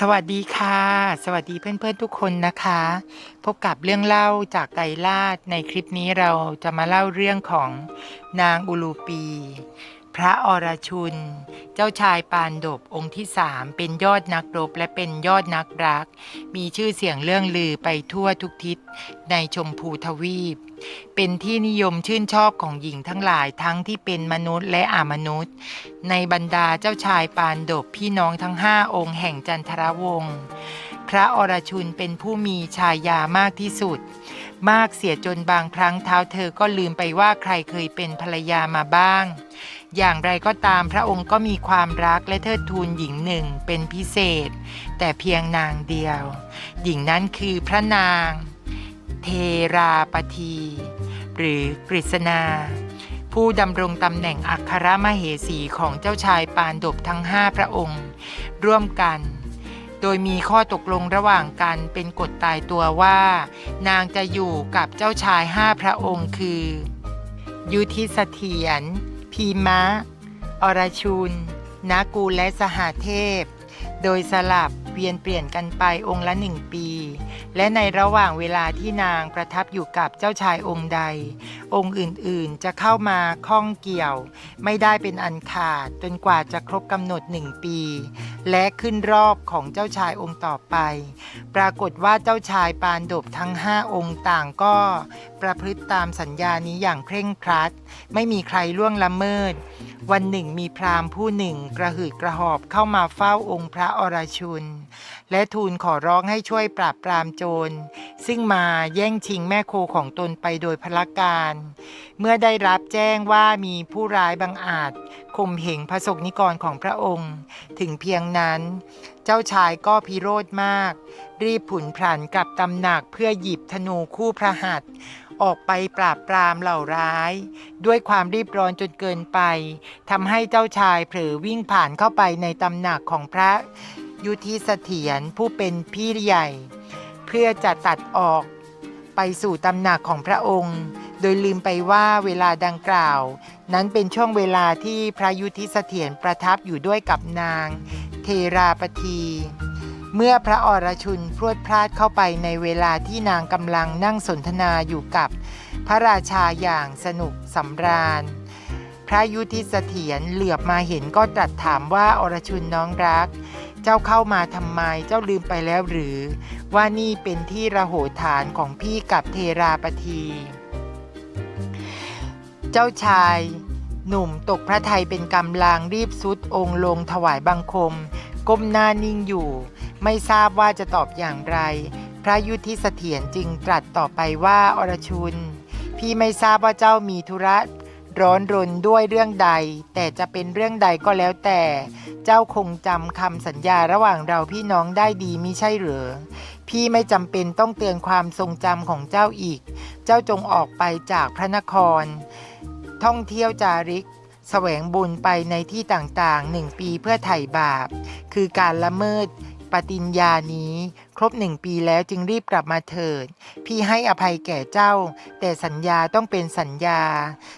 สวัสดีค่ะ สวัสดีเพื่อนๆทุกคนนะคะ พบกับเรื่องเล่าจากไกลาดในคลิปนี้เราจะมาเล่าเรื่องของนางอุลูปี พระอรชุน เจ้าชายปานดบองค์ที่สามเป็นยอดนักรบและเป็นยอดนักรัก มีชื่อเสียงเรื่องลือไปทั่วทุกทิศในชมพูทวีป เป็นที่นิยมชื่นชอบของหญิงทั้งหลายทั้งที่เป็นมนุษย์และอามนุษย์ ในบรรดาเจ้าชายปานดบพี่น้องทั้งห้าองค์แห่งจันทรวงศ์พระอรชุนเป็นผู้มีชายามากที่สุด มากเสียจนบางครั้งเท้าเธอก็ลืมไปว่าใครเคยเป็นภรรยามาบ้าง อย่างไรก็ตามพระองค์ก็มีความรักและเทิดทูนหญิงหนึ่งเป็นพิเศษ แต่เพียงนางเดียว หญิงนั้นคือพระนาง เทราปที หรือกฤษณาผู้ดำรงตำแหน่งอัครมเหสีของเจ้าชายปานดบทั้งห้าพระองค์ ร่วมกัน โดยมีข้อตกลงระหว่างกันเป็นกฎตายตัวว่า นางจะอยู่กับเจ้าชายห้าพระองค์คือ ยุทธิเสถียร พีมะ อรชุนนากูลและสหเทพ โดยสลับ เวียนเปลี่ยนกันไปองค์ละหนึ่งปี และในระหว่างเวลาที่นางประทับอยู่กับเจ้าชายองค์ใด องค์อื่นๆจะเข้ามาข้องเกี่ยว ไม่ได้เป็นอันขาดจนกว่าจะครบกำหนดหนึ่งปี และขึ้นรอบของเจ้าชายองค์ต่อไป ปรากฏว่าเจ้าชายปานดบทั้งห้าองค์ต่างก็ ประพฤติตามสัญญานี้อย่างเคร่งครัด ไม่มีใครล่วงละเมิดวันหนึ่งมีพราหมณ์ผู้หนึ่งกระหืดกระหอบเข้ามาเฝ้าองค์พระอรชุนและทูลขอร้องให้ช่วยปราบปรามโจร ซึ่งมาแย่งชิงแม่โคของตนไปโดยพละการ เมื่อได้รับแจ้งว่ามีผู้ร้ายบังอาจข่มเหงพระสกนิกรของพระองค์ ถึงเพียงนั้น เจ้าชายก็พิโรธมาก รีบผุนพลันกลับตำหนักเพื่อหยิบธนูคู่พระหัตถ์ออกไปปราบปรามเหล่าร้าย ด้วยความรีบร้อนจนเกินไปทำให้เจ้าชายเผลอวิ่งผ่านเข้าไปในตำหนักของพระ ยุทธิเสถียรผู้เป็นพี่ใหญ่ เพื่อจะตัดออกไปสู่ตำหนักของพระองค์ โดยลืมไปว่าเวลาดังกล่าว นั้นเป็นช่วงเวลาที่พระยุทธิเสถียรประทับอยู่ด้วยกับนาง เทราปทีเมื่อพระอรชุนพรวดพลาดเข้าไปในเวลาที่นางกำลังนั่งสนทนาอยู่กับพระราชาอย่างสนุกสำราญ พระยุทธิเสถียรเหลือบมาเห็นก็ตรัสถามว่าอรชุนน้องรัก เจ้าเข้ามาทำไมเจ้าลืมไปแล้วหรือ ว่านี่เป็นที่ระโหฐานของพี่กับเทราปทีเจ้าชาย หนุ่มตกพระไทยเป็นกำลังรีบสุดองค์ลงถวายบังคม ก้มหน้านิ่งอยู่ ไม่ทราบว่าจะตอบอย่างไร พระยุทธิเสถียรจึงตรัสต่อไปว่าอรชุน พี่ไม่ทราบว่าเจ้ามีธุระ ร้อนรนด้วยเรื่องใด แต่จะเป็นเรื่องใดก็แล้วแต่ เจ้าคงจำคำสัญญาระหว่างเราพี่น้องได้ดีมิใช่หรือ พี่ไม่จำเป็นต้องเตือนความทรงจำของเจ้าอีก เจ้าจงออกไปจากพระนคร ท่องเที่ยวจาริกแสวงบุญไปในที่ต่างๆหนึ่งปีเพื่อไถ่บาป คือการละเมิด ปฏิญญานี้ ครบหนึ่งปีแล้วจึงรีบกลับมาเถิด พี่ให้อภัยแก่เจ้า แต่สัญญาต้องเป็นสัญญา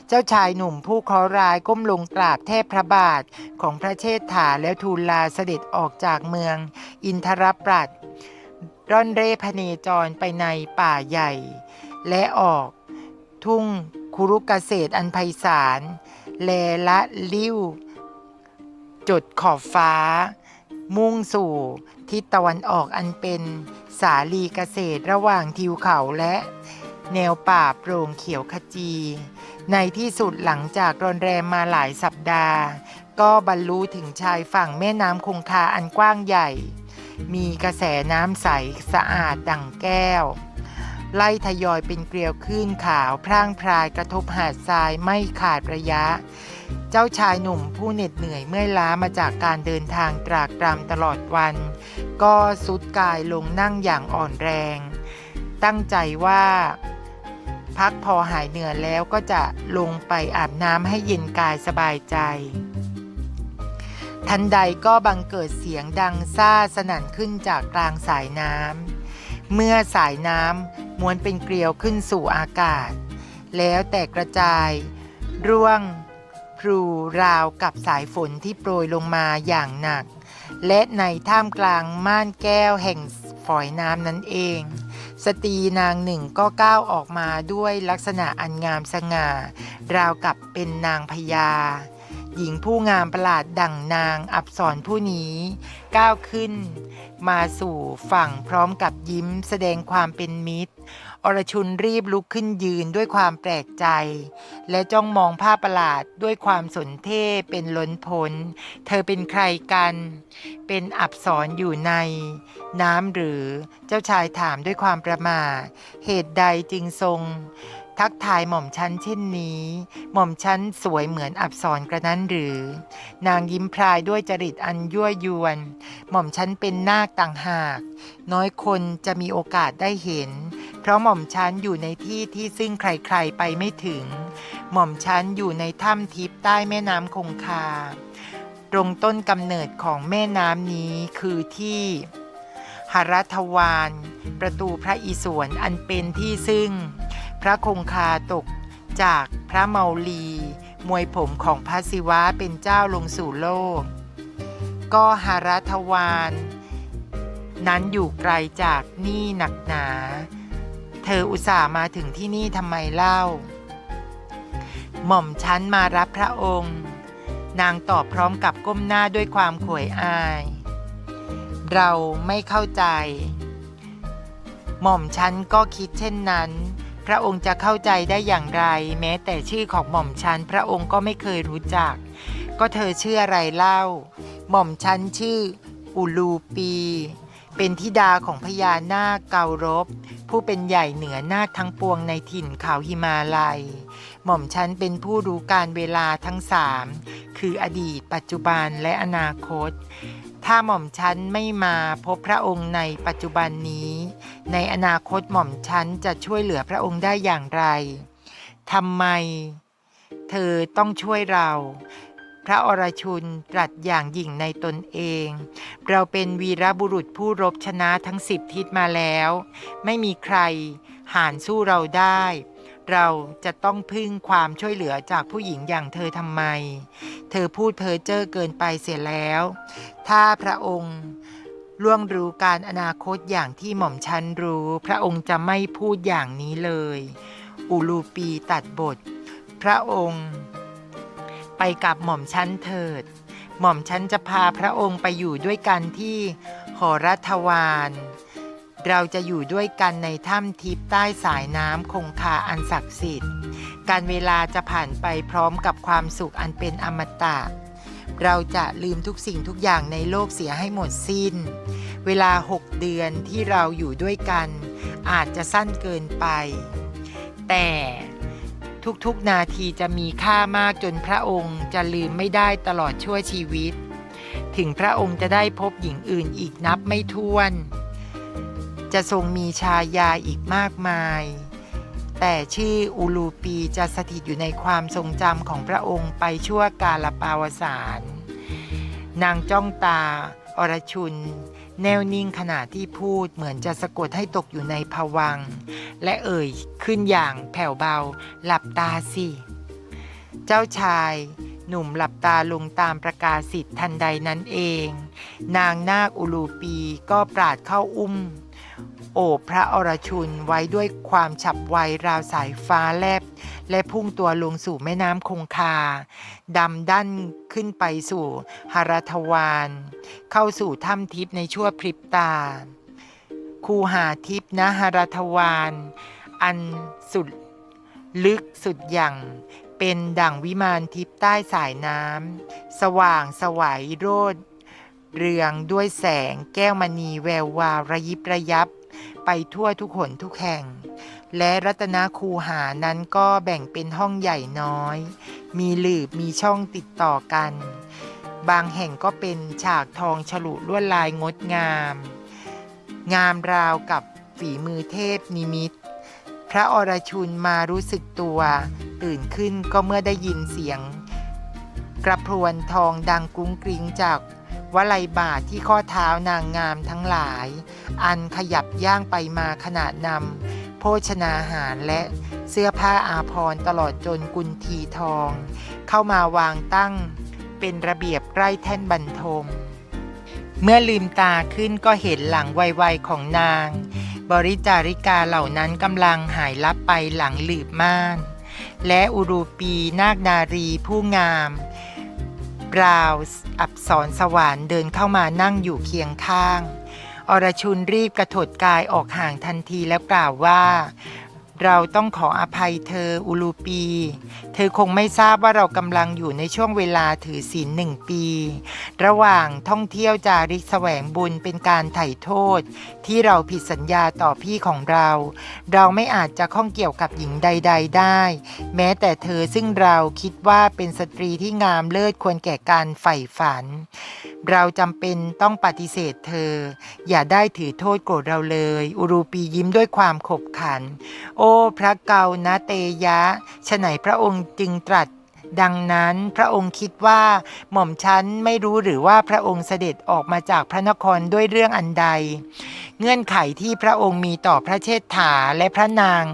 เจ้าชายหนุ่มผู้เคราะห์ร้ายก้มลงกราบแทบพระบาทของพระเชษฐาแล้วทูลลาเสด็จออกจากเมือง อินทรปรัตร่อนเร่พเนจรไปในป่าใหญ่ และออก ทุ่งคุรุกเกษตรอันไพศาลแลละลิ้ว จดขอบฟ้า มุ่งสู่ทิศตะวันออกอันเป็นสาลีเกษตรระหว่างทิวเขาและแนวป่าโปร่งเขียวขจี ในที่สุดหลังจากรอนแรมมาหลายสัปดาห์ ก็บรรลุถึงชายฝั่งแม่น้ำคงคาอันกว้างใหญ่ มีกระแสน้ำใสสะอาดดั่งแก้ว ไล่ทยอยเป็นเกลียวขึ้นขาวพร่างพรายกระทบหาดทรายไม่ขาดระยะ เจ้าชายหนุ่มผู้เหน็ดเหนื่อยเมื่อยล้ามาจากการเดินทางตรากตรำตลอดวัน ก็สุดกายลงนั่งอย่างอ่อนแรง ตั้งใจว่าพักพอหายเหนื่อยแล้วก็จะลงไปอาบน้ำให้เย็นกายสบายใจ ทันใดก็บังเกิดเสียงดังซ่าสนั่นขึ้นจากกลางสายน้ำเมื่อสายน้ำ ม้วนเป็นเกลียวขึ้นสู่อากาศ แล้วแต่กระจาย ร่วงพลูราวกับสายฝนที่โปรยลงมาอย่างหนัก และในท่ามกลางม่านแก้วแห่งฝอยน้ำนั่นเอง สตรีนางหนึ่งก็ก้าวออกมาด้วยลักษณะอันงามสง่า ราวกับเป็นนางพญาหญิงผู้งามประหลาดดั่งนางอับสรผู้นี้ ก้าวขึ้น มาสู่ฝั่งพร้อมกับยิ้มแสดงความเป็นมิตร อรชุนรีบลุกขึ้นยืนด้วยความแปลกใจ และจ้องมองภาพประหลาดด้วยความสนเท่เป็นล้นพ้น เธอเป็นใครกัน เป็นอับสรอยู่ใน น้ำหรือเจ้าชายถามด้วยความประหมาทเหตุใดจึงทรง ทักทายหม่อมชั้นเช่นนี้ หม่อมชั้นสวยเหมือนอับสรกระนั้นหรือ นางยิ้มพรายด้วยจริตอันยั่วยวน หม่อมชั้นเป็นนาคต่างหาก น้อยคนจะมีโอกาสได้เห็น เพราะหม่อมชั้นอยู่ในที่ที่ซึ่งใครๆไปไม่ถึง หม่อมชั้นอยู่ในถ้ำทิพย์ใต้แม่น้ำคงคา ตรงต้นกำเนิดของแม่น้ำนี้คือที่หรัทวาน ประตูพระอิศวรอันเป็นที่ซึ่ง พระคงคาตกจากพระเมาลี มวยผมของพระศิวะเป็นเจ้าลงสู่โลก ก็หารัทวานนั้นอยู่ไกลจากนี่หนักหนา เธออุตส่าห์มาถึงที่นี่ทำไมเล่า หม่อมชั้นมารับพระองค์ นางตอบพร้อมกับก้มหน้าด้วยความขวยอาย เราไม่เข้าใจ หม่อมชั้นก็คิดเช่นนั้น พระองค์จะเข้าใจได้อย่างไร แม้แต่ชื่อของหม่อมชันพระองค์ก็ไม่เคยรู้จัก ก็เธอชื่ออะไรเล่า หม่อมชันชื่ออุลูปี เป็นธิดาของพญานาคเการบ ผู้เป็นใหญ่เหนือนาคทั้งปวงในถิ่นเขาหิมาลัย หม่อมชันเป็นผู้รู้การเวลาทั้งสามคืออดีต ปัจจุบันและอนาคต ถ้าหม่อมชันไม่มาพบพระองค์ในปัจจุบันนี้ ในอนาคตหม่อมชันจะช่วยเหลือพระองค์ได้อย่างไรทำไม เธอต้องช่วยเรา พระอรชุนตรัสอย่างยิ่งในตนเอง เราเป็นวีรบุรุษผู้รบชนะทั้งสิบทิศมาแล้ว ไม่มีใครหานสู้เราได้ เราจะต้องพึ่งความช่วยเหลือจากผู้หญิงอย่างเธอทำไม เธอพูดเพ้อเจ้อเกินไปเสียแล้ว ถ้าพระองค์ ล่วงรู้การอนาคตอย่างที่หม่อมชันรู้ พระองค์จะไม่พูดอย่างนี้เลยอูลูปีตัดบท พระองค์ ไปกับหม่อมชันเถิด หม่อมชันจะพาพระองค์ไปอยู่ด้วยกันที่หอรัฐวานเราจะอยู่ด้วยกันในถ้ำทิพย์ใต้สายน้ำคงคาอันศักดิ์สิทธิ์ การเวลาจะผ่านไปพร้อมกับความสุขอันเป็นอมตะ เราจะลืมทุกสิ่งทุกอย่างในโลกเสียให้หมดสิ้น เวลาหกเดือนที่เราอยู่ด้วยกัน อาจจะสั้นเกินไป แต่ทุกๆนาทีจะมีค่ามากจนพระองค์จะลืมไม่ได้ตลอดชั่วชีวิต ถึงพระองค์จะได้พบหญิงอื่นอีกนับไม่ถ้วน จะทรงมีชายาอีกมากมาย แต่ชื่ออูลูปีจะสถิตอยู่ในความทรงจำของพระองค์ไปชั่วกาลปาวสารนางจ้องตา อรชุน แนวนิ่งขณะที่พูดเหมือนจะสะกดให้ตกอยู่ในภวัง และเอ่ยขึ้นอย่างแผ่วเบา หลับตาสิ เจ้าชาย หนุ่มหลับตาลงตามประกาศสิทธิ์ทันใดนั้นเอง นางนาคอุลูปีก็ปราดเข้าอุ้ม บพระอรชุนไว้ด้วยความฉับไวราวสายฟ้าแลบ และพุ่งตัวลงสู่แม่น้ำคงคาดำดั้นขึ้นไปสู่หรทวานเข้าสู่ถ้ำทิพย์ในชั่วพริบตา คูหาทิพย์นะหรทวานอันสุดลึกสุดอย่างเป็นดั่งวิมานทิพย์ใต้สายน้ำสว่างสวัยโรดเรืองด้วยแสงแก้วมณีแวววาวระยิบระยับ ไปทั่วทุกหนทุกแห่ง และรัตนคูหานั้นก็แบ่งเป็นห้องใหญ่น้อย มีหลืบมีช่องติดต่อกัน บางแห่งก็เป็นฉากทองฉลุลวดลายงดงาม งามราวกับฝีมือเทพนิมิต พระอรชุนมารู้สึกตัว ตื่นขึ้นก็เมื่อได้ยินเสียง กระพรวนทองดังกุ้งกริ้งจาก วลัยบาทที่ข้อเท้านางงามทั้งหลาย อันขยับย่างไปมาขนาดนำโภชนาหารและเสื้อผ้าอาภรณ์ตลอดจนกุนทีทอง เข้ามาวางตั้งเป็นระเบียบใกล้แท่นบรรทม เมื่อลืมตาขึ้นก็เห็นหลังไวๆของนาง บริจาริกาเหล่านั้นกำลังหายลับไปหลังหลืบม่าน และอุรูปีนาคนารีผู้งาม บราวอับสรสวรรค์เดินเข้ามานั่งอยู่เคียงข้าง อรชุนรีบกระถดกายออกห่างทันทีแล้วกล่าวว่า เราต้องขออภัยเธออุลูปี เธอคงไม่ทราบว่าเรากำลังอยู่ในช่วงเวลาถือศีลหนึ่งปี ระหว่างท่องเที่ยวจาริกแสวงบุญเป็นการไถ่โทษ ที่เราผิดสัญญาต่อพี่ของเรา เราไม่อาจจะข้องเกี่ยวกับหญิงใด ๆ ได้ แม้แต่เธอซึ่งเราคิดว่าเป็นสตรีที่งามเลิศควรแก่การใฝ่ฝัน เราจำเป็นต้องปฏิเสธเธอ อย่าได้ถือโทษโกรธเราเลย อุรูปียิ้มด้วยความขบขัน โอ้อ้พระเกานะเตยะฉไหนพระองค์จึงตรัสดังนั้นพระองค์คิดว่า หม่อมฉันไม่รู้หรือว่าพระองค์เสด็จออกมาจากพระนครด้วยเรื่องอันใด เงื่อนไขที่พระองค์มีต่อพระเชษฐาและพระนาง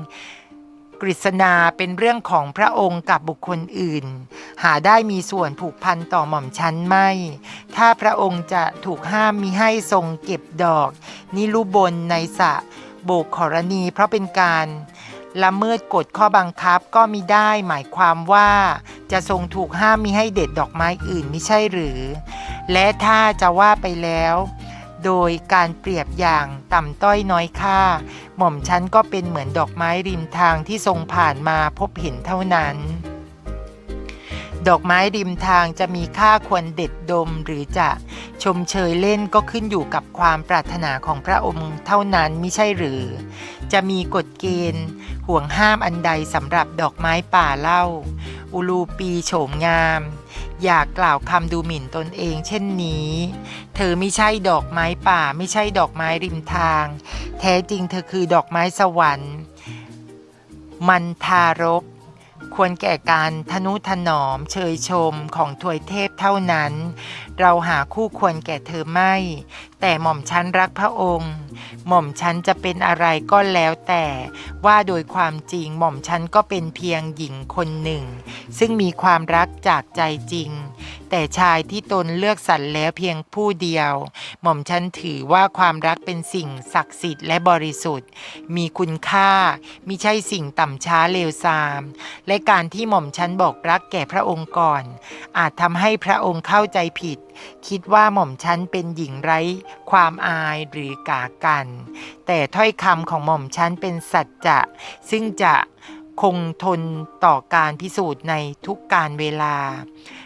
กฤษณาเป็นเรื่องของพระองค์กับบุคคลอื่น หาได้มีส่วนผูกพันต่อหม่อมชั้นไม่ ถ้าพระองค์จะถูกห้ามมิให้ทรงเก็บดอก นิรุบนในสระโบกขรณีเพราะเป็นการ ละเมิดกฎข้อบังคับก็มิได้หมายความว่า จะทรงถูกห้ามมิให้เด็ดดอกไม้อื่นไม่ใช่หรือ และถ้าจะว่าไปแล้ว โดยการเปรียบอย่างต่ำต้อยน้อยค่า หม่อมฉันก็เป็นเหมือนดอกไม้ริมทางที่ทรงผ่านมาพบเห็นเท่านั้น ดอกไม้ริมทางจะมีค่าควรเด็ดดมหรือจะชมเชยเล่นก็ขึ้นอยู่กับความปรารถนาของพระองค์เท่านั้นมิใช่หรือ จะมีกฎเกณฑ์ ห่วงห้ามอันใดสำหรับดอกไม้ป่าเล่า อุลูปีโฉมงาม อยากกล่าวคำดูหมิ่นตนเองเช่นนี้ เธอไม่ใช่ดอกไม้ป่าไม่ใช่ดอกไม้ริมทาง แท้จริงเธอคือดอกไม้สวรรค์ มันทารก ควรแก่การทนุถนอมเชยชมของถวยเทพเท่านั้น เราหาคู่ควรแก่เธอไม่ แต่หม่อมชั้นรักพระองค์ หม่อมชั้นจะเป็นอะไรก็แล้วแต่ว่าโดยความจริงหม่อมชั้นก็เป็นเพียงหญิงคนหนึ่ง ซึ่งมีความรักจากใจจริง แต่ชายที่ตนเลือกสรรแล้วเพียงผู้เดียว หม่อมชั้นถือว่าความรักเป็นสิ่งศักดิ์สิทธิ์และบริสุทธิ์ มีคุณค่ามิใช่สิ่งต่ำช้าเลวทราม และการที่หม่อมชั้นบอกรักแก่พระองค์ก่อน อาจทำให้พระองค์เข้าใจผิด คิดว่าหม่อมชั้นเป็นหญิงไร้ ความอายหรือกากัน แต่ถ้อยคำของหม่อมชั้นเป็นสัจจะ ซึ่งจะคงทนต่อการพิสูจน์ในทุกการเวลา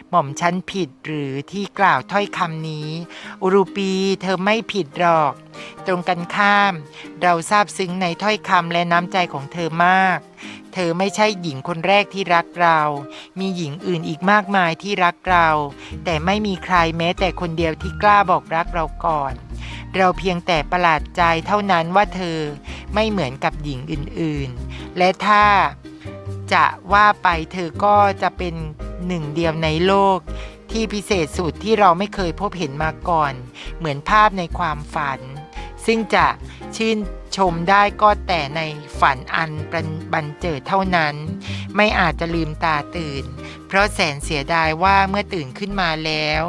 หม่อมชั้นผิดหรือที่กล่าวถ้อยคำนี้ อุรุปีเธอไม่ผิดหรอก ตรงกันข้าม เราซาบซึ้งในถ้อยคำและน้ำใจของเธอมาก เธอไม่ใช่หญิงคนแรกที่รักเรา มีหญิงอื่นอีกมากมายที่รักเรา แต่ไม่มีใครแม้แต่คนเดียวที่กล้าบอกรักเราก่อน เราเพียงแต่ประหลาดใจเท่านั้นว่าเธอไม่เหมือนกับหญิงอื่นๆ และถ้าจะว่าไปเธอก็จะเป็น หนึ่งเดียวในโลก ที่พิเศษสุดที่เราไม่เคยพบเห็นมาก่อน เหมือนภาพในความฝัน ซึ่งจะชื่นชมได้ก็แต่ในฝันอันบันเจิดเท่านั้น ไม่อาจจะลืมตาตื่น เพราะแสนเสียดายว่าเมื่อตื่นขึ้นมาแล้ว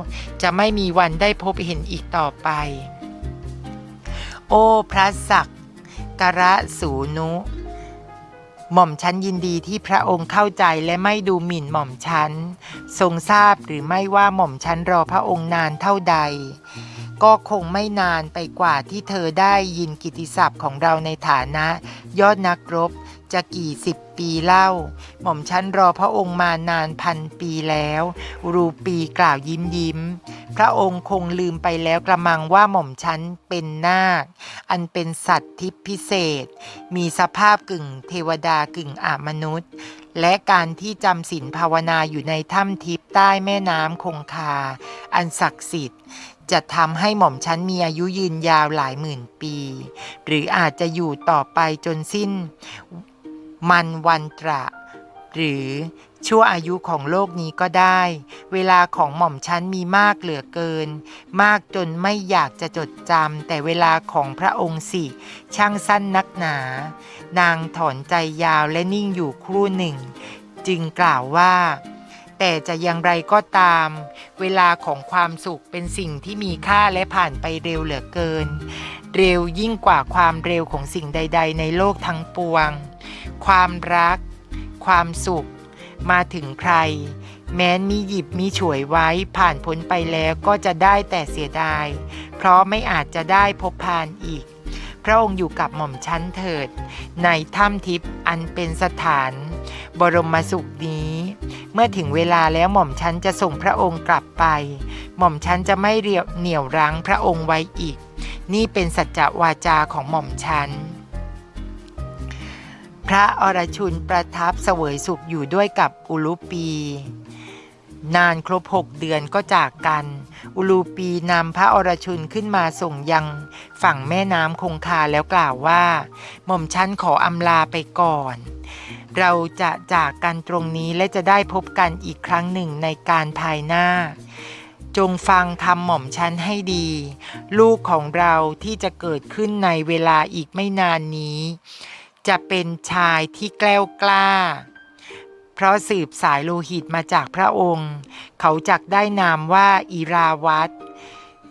จะไม่มีวันได้พบเห็นอีกต่อไป โอ้พระศักกระสูนุ หม่อมชันยินดีที่พระองค์เข้าใจและไม่ดูหมิ่นหม่อมชันทรงทราบหรือไม่ว่าหม่อมชันรอพระองค์นานเท่าใด ก็คงไม่นานไปกว่าที่เธอได้ยินกิตติศัพท์ของเราในฐานะ ยอดนักรบ จะกี่สิบปีเล่า หม่อมฉันรอพระองค์มานานพันปีแล้ว รูปีกล่าวยิ้มยิ้ม พระองค์คงลืมไปแล้วกระมังว่าหม่อมฉันเป็นนาค อันเป็นสัตว์ทิพย์พิเศษ มีสภาพกึ่งเทวดากึ่งอามนุษย์ และการที่จำศีลภาวนาอยู่ในถ้ำทิพย์ใต้แม่น้ำคงคา อันศักดิ์สิทธิ์จะทำให้หม่อมฉันมีอายุยืนยาวหลายหมื่นปี หรืออาจจะอยู่ต่อไปจนสิ้น มันวันตระ หรือชั่วอายุของโลกนี้ก็ได้ เวลาของหม่อมชั้นมีมากเหลือเกิน มากจนไม่อยากจะจดจำแต่เวลาของพระองค์สิ ช่างสั้นนักหนา นางถอนใจยาวและนิ่งอยู่ครู่หนึ่ง จึงกล่าวว่า แต่จะอย่างไรก็ตาม เวลาของความสุขเป็นสิ่งที่มีค่าและผ่านไปเร็วเหลือเกิน เร็วยิ่งกว่าความเร็วของสิ่งใด ๆ ในโลกทั้งปวง ความรัก ความสุข มาถึงใคร แม้นมีหยิบมีฉวยไว้ผ่านพ้นไปแล้วก็จะได้แต่เสียดาย เพราะไม่อาจจะได้พบพานอีก พระองค์อยู่กับหม่อมชั้นเถิด ในถ้ำทิพย์อันเป็นสถาน บรมสุขนี้ เมื่อถึงเวลาแล้วหม่อมชั้นจะส่งพระองค์กลับไป หม่อมชั้นจะไม่เหนี่ยวรั้งพระองค์ไว้อีก นี่เป็นสัจจวาจาของหม่อมชั้น พระอรชุนประทับเสวยสุขอยู่ด้วยกับอุลุปี นานครบหกเดือนก็จากกัน อุลูปีนำพระอรชุนขึ้นมาส่งยังฝั่งแม่น้ำคงคาแล้วกล่าวว่า หม่อมชั้นขออำลาไปก่อน เราจะจากกันตรงนี้และจะได้พบกันอีกครั้งหนึ่งในการภายหน้าจงฟังคำหม่อมชั้นให้ดี ลูกของเราที่จะเกิดขึ้นในเวลาอีกไม่นานนี้ จะเป็นชายที่แกล้วกล้า เพราะสืบสายโลหิตมาจากพระองค์ เขาจักได้นามว่าอีราวัต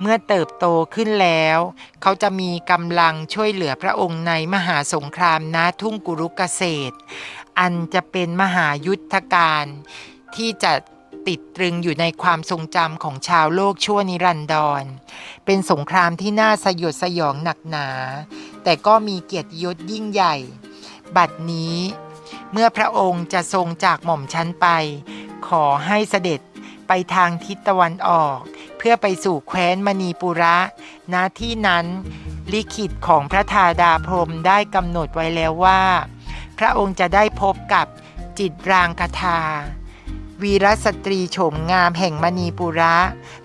เมื่อเติบโตขึ้นแล้ว เขาจะมีกำลังช่วยเหลือพระองค์ในมหาสงครามณทุ่งกุรุกเกษตร อันจะเป็นมหายุทธการ ที่จะติดตรึงอยู่ในความทรงจำของชาวโลกชั่วนิรันดร เป็นสงครามที่น่าสยดสยองหนักหนา แต่ก็มีเกียรติยศยิ่งใหญ่ บัดนี้ เมื่อพระองค์จะทรงจากหม่อมชั้นไป ขอให้เสด็จไปทางทิศตะวันออก เพื่อไปสู่แคว้นมณีปุระณที่นั้น ลิขิตของพระธาดาพรมได้กำหนดไว้แล้วว่า พระองค์จะได้พบกับจิตรางคทาวีรสตรีโฉมงามแห่งมณีปุระ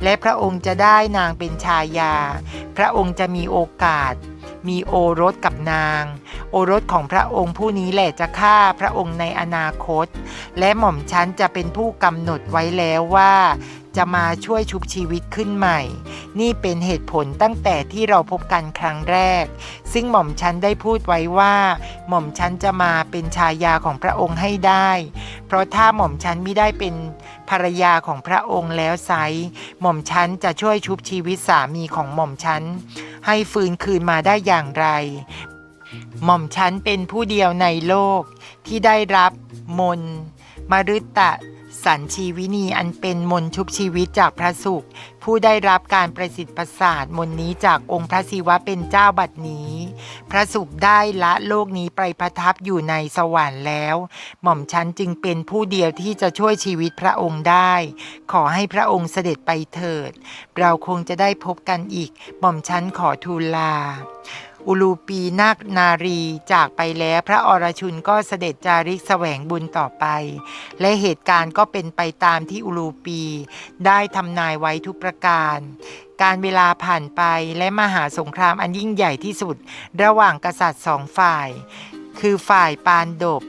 และพระองค์จะได้นางเป็นชายา พระองค์จะมีโอกาส มีโอรสกับนาง โอรสของพระองค์ผู้นี้แหละจะฆ่าพระองค์ในอนาคต และหม่อมชั้นจะเป็นผู้กำหนดไว้แล้วว่า จะมาช่วยชุบชีวิตขึ้นใหม่ นี่เป็นเหตุผลตั้งแต่ที่เราพบกันครั้งแรก ซึ่งหม่อมชั้นได้พูดไว้ว่า หม่อมชั้นจะมาเป็นชายาของพระองค์ให้ได้ เพราะถ้าหม่อมชั้นไม่ได้เป็นภรรยาของพระองค์แล้วไซหม่อมชั้นจะช่วยชุบชีวิตสามีของหม่อมชั้นให้ฟื้นคืนมาได้อย่างไร หม่อมชันเป็นผู้เดียวในโลกที่ได้รับมนมฤตะสันชีวินีอันเป็นมนชุบชีวิตจากพระสุข ผู้ได้รับการประสิทธิ์ประสาทมนนี้จากองค์พระศิวะเป็นเจ้าบัดนี้ พระสุขได้ละโลกนี้ไปประทับอยู่ในสวรรค์แล้ว หม่อมชันจึงเป็นผู้เดียวที่จะช่วยชีวิตพระองค์ได้ ขอให้พระองค์เสด็จไปเถิด เราคงจะได้พบกันอีก หม่อมชันขอทูลลา อุลูปีนาคนารีจากไปแล้วพระอรชุนก็เสด็จจาริกแสวงบุญต่อไป และเหตุการณ์ก็เป็นไปตามที่อุลูปี ได้ทำนายไว้ทุกประการ การเวลาผ่านไปและมหาสงครามอันยิ่งใหญ่ที่สุด ระหว่างกษัตริย์สองฝ่าย คือฝ่ายปานดบ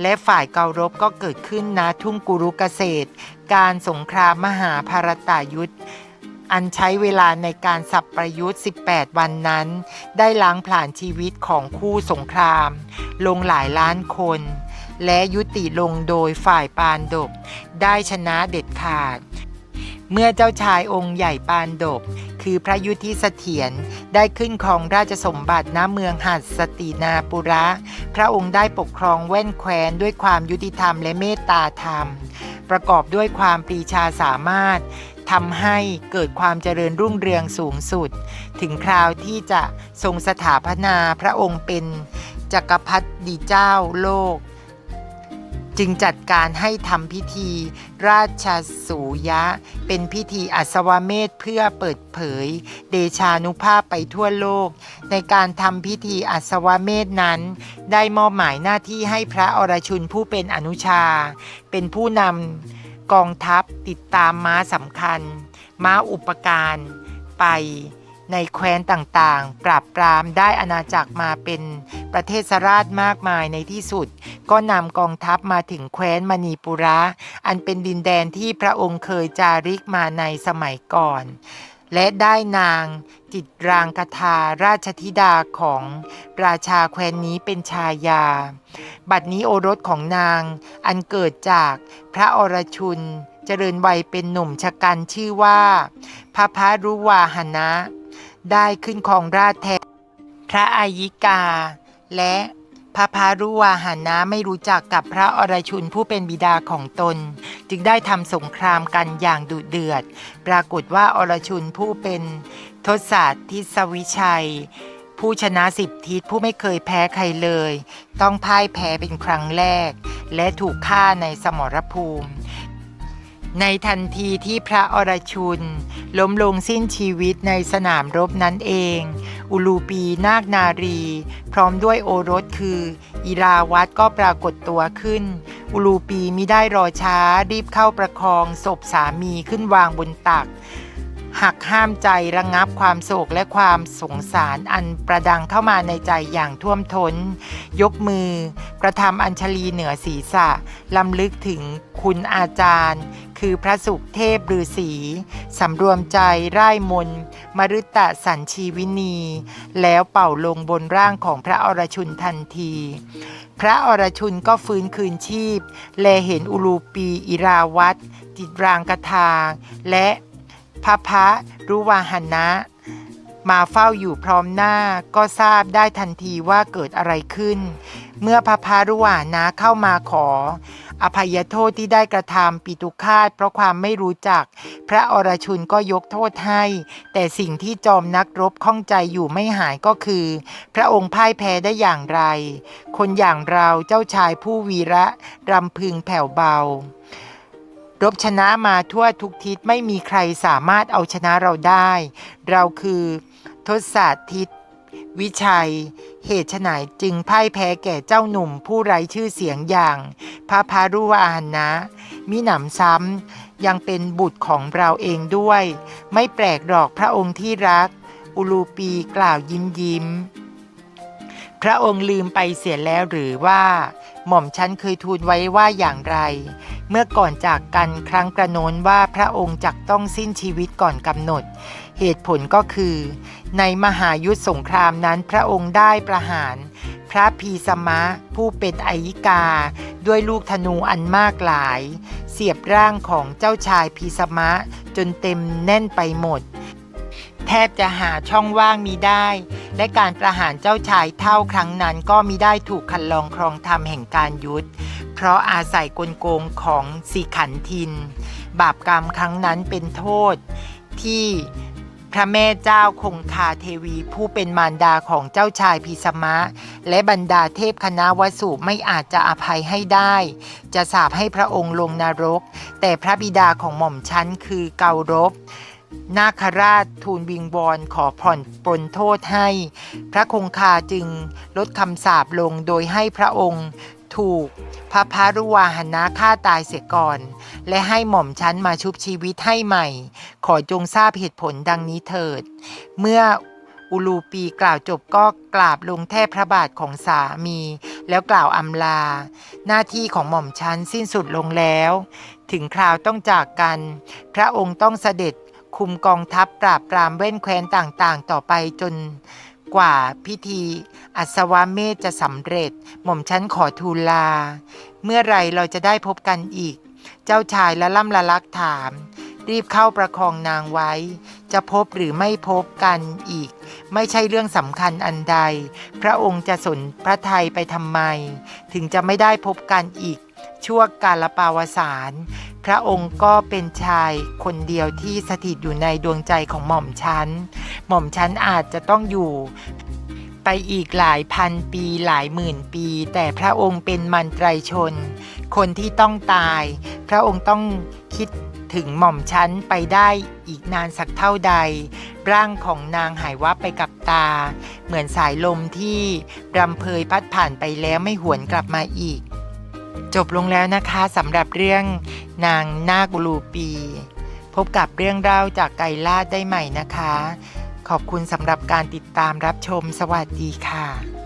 และฝ่ายเการบก็เกิดขึ้นณทุ่งกุรุเกษตร การสงครามมหาภารตายุทธ อันใช้เวลาในการสับประยุทธ์ 18 วันนั้น ได้ล้างผลาญชีวิตของคู่สงคราม ลงหลายล้านคน และยุติลงโดยฝ่ายปานดบ ได้ชนะเด็ดขาด เมื่อเจ้าชายองค์ใหญ่ปานดบ คือพระยุทธิเสถียรได้ขึ้นครองราชสมบัติณเมืองหัดสตินาปุระ พระองค์ได้ปกครองแว่นแคว้นด้วยความยุติธรรมและเมตตาธรรม ประกอบด้วยความปรีชาสามารถ ทำให้เกิดความเจริญรุ่งเรืองสูงสุด ถึงคราวที่จะทรงสถาปนาพระองค์เป็นจักรพรรดิเจ้าโลก จึงจัดการให้ทำพิธี ราชสูยะ เป็นพิธีอัศวเมธเพื่อเปิดเผย เดชานุภาพไปทั่วโลก ในการทำพิธีอัศวเมธนั้น ได้มอบหมายหน้าที่ให้พระอรชุนผู้เป็นอนุชา เป็นผู้นำ กองทัพติดตามม้าสำคัญ ม้าอุปการไปในแคว้นต่างๆ ปราบปรามได้อาณาจักรมาเป็นประเทศสราชมากมายในที่สุด ก็นำกองทัพมาถึงแคว้นมณีปุระ อันเป็นดินแดนที่พระองค์เคยจาริกมาในสมัยก่อน และได้นางจิตรางคทาราชธิดาของราชาแคว้นนี้เป็นชายา บัดนี้โอรสของนางอันเกิดจากพระอรชุนเจริญวัยเป็นหนุ่มชะกันชื่อว่าพระพารุวาหนะ ได้ขึ้นครองราชแทนพระอายิกา และ พระพารุวาหนะไม่รู้จักกับพระอรชุนผู้เป็นบิดาของตน จึงได้ทำสงครามกันอย่างดุเดือด ปรากฏว่าอรชุนผู้เป็นทศาสทิศวิชัย ผู้ชนะสิบทิศผู้ไม่เคยแพ้ใครเลย ต้องพ่ายแพ้เป็นครั้งแรก และถูกฆ่าในสมรภูมิ ในทันทีที่พระอรชุน ล้มลงสิ้นชีวิตในสนามรบนั้นเอง อุลูปีนาคนารี พร้อมด้วยโอรสคือ อิราวัตก็ปรากฏตัวขึ้น อุลูปีมิได้รอช้ารีบเข้าประคองศพสามีขึ้นวางบนตัก หักห้ามใจระงงับความโศกและความสงสารอันประดังเข้ามาในใจอย่างท่วมทน้น ยกมือ กระทำอัญชลีเหนือศีรษะลำลึกถึงคุณอาจารย์ คือพระสุขเทพฤาษีสำรวมใจไร่ายมนต์มฤตะสัญชีวินี แล้วเป่าลงบนร่างของพระอรชุนทันที พระอรชุนก็ฟื้นคืนชีพ แลเห็นอุลูปีอิราวัตจิตรางกทาและ พระพระรุวาหนะ มาเฝ้าอยู่พร้อมหน้าก็ทราบได้ทันทีว่าเกิดอะไรขึ้น เมื่อพระพารุวานะเข้ามาขอ อภัยโทษที่ได้กระทำปิตุคาตเพราะความไม่รู้จัก พระอรชุนก็ยกโทษให้ แต่สิ่งที่จอมนักรบข้องใจอยู่ไม่หายก็คือ พระองค์พ่ายแพ้ได้อย่างไร คนอย่างเราเจ้าชายผู้วีระรำพึงแผ่วเบา รบชนะมาทั่วทุกทิศไม่มีใครสามารถเอาชนะเราได้ เราคือทศทิศวิชัย เหตุฉนายจึงพ่ายแพ้แก่เจ้าหนุ่มผู้ไร้ชื่อเสียงอย่างพระพารุวาหนะมิหนำซ้ำยังเป็นบุตรของเราเองด้วย ไม่แปลกหรอกพระองค์ที่รัก อุลูปีกล่าวยิ้มยิ้ม พระองค์ลืมไปเสียแล้วหรือว่า หม่อมฉันเคยทูลไว้ว่าอย่างไร เมื่อก่อนจากกันครั้งกระโน้นว่าพระองค์จักต้องสิ้นชีวิตก่อนกำหนด เหตุผลก็คือ ในมหายุทธสงครามนั้นพระองค์ได้ประหาร พระพีสมะผู้เป็นไอยิกา ด้วยลูกธนูอันมากหลาย เสียบร่างของเจ้าชายพีสมะจนเต็มแน่นไปหมด แทบจะหาช่องว่างมีได้ และการประหารเจ้าชายเท่าครั้งนั้นก็มิได้ถูกคันลองครองธรรมแห่งการยุทธเพราะอาศัยกลโกงของสีขันทิน บาปกรรมครั้งนั้นเป็นโทษที่พระแม่เจ้าคงคาเทวีผู้เป็นมารดาของเจ้าชายพิสมะ และบรรดาเทพคณะวสุไม่อาจจะอภัยให้ได้ จะสาปให้พระองค์ลงนรก แต่พระบิดาของหม่อมชั้นคือเการบ นาคราชทูลวิงวอนขอผ่อนปลนโทษให้ พระคงคาจึงลดคำสาปลงโดยให้พระองค์ถูกพระพารุวาหนะฆ่าตายเสียก่อน และให้หม่อมชั้นมาชุบชีวิตให้ใหม่ ขอจงทราบเหตุผลดังนี้เถิด เมื่ออุลูปีกล่าวจบก็กราบลงแทบพระบาทของสามี แล้วกล่าวอำลา หน้าที่ของหม่อมชั้นสิ้นสุดลงแล้ว ถึงคราวต้องจากกัน พระองค์ต้องเสด็จ คุมกองทัพปราบปรามเว้นแคว้นต่างๆ ต่อไปจนกว่าพิธีอัศวเมธจะสำเร็จ หม่อมชั้นขอทูลลา เมื่อไรเราจะได้พบกันอีก เจ้าชายละล่ำละลักถาม รีบเข้าประคองนางไว้ จะพบหรือไม่พบกันอีก ไม่ใช่เรื่องสำคัญอันใด พระองค์จะสนพระไทยไปทำไม ถึงจะไม่ได้พบกันอีก ชั่วกาลปาวสารพระองค์ก็เป็นชายคนเดียวที่สถิตอยู่ในดวงใจของหม่อมชั้น หม่อมชั้นอาจจะต้องอยู่ไปอีกหลายพันปีหลายหมื่นปี แต่พระองค์เป็นมันไตรชน คนที่ต้องตาย พระองค์ต้องคิดถึงหม่อมชั้นไปได้อีกนานสักเท่าใด ร่างของนางหายวับไปกับตา เหมือนสายลมที่รำเพยพัดผ่านไปแล้วไม่หวนกลับมาอีก จบลงแล้วนะคะสำหรับเรื่องนางนากุลูปี พบกับเรื่องเล่าจากไก่ลาดได้ใหม่นะคะ ขอบคุณสำหรับการติดตามรับชมสวัสดีค่ะ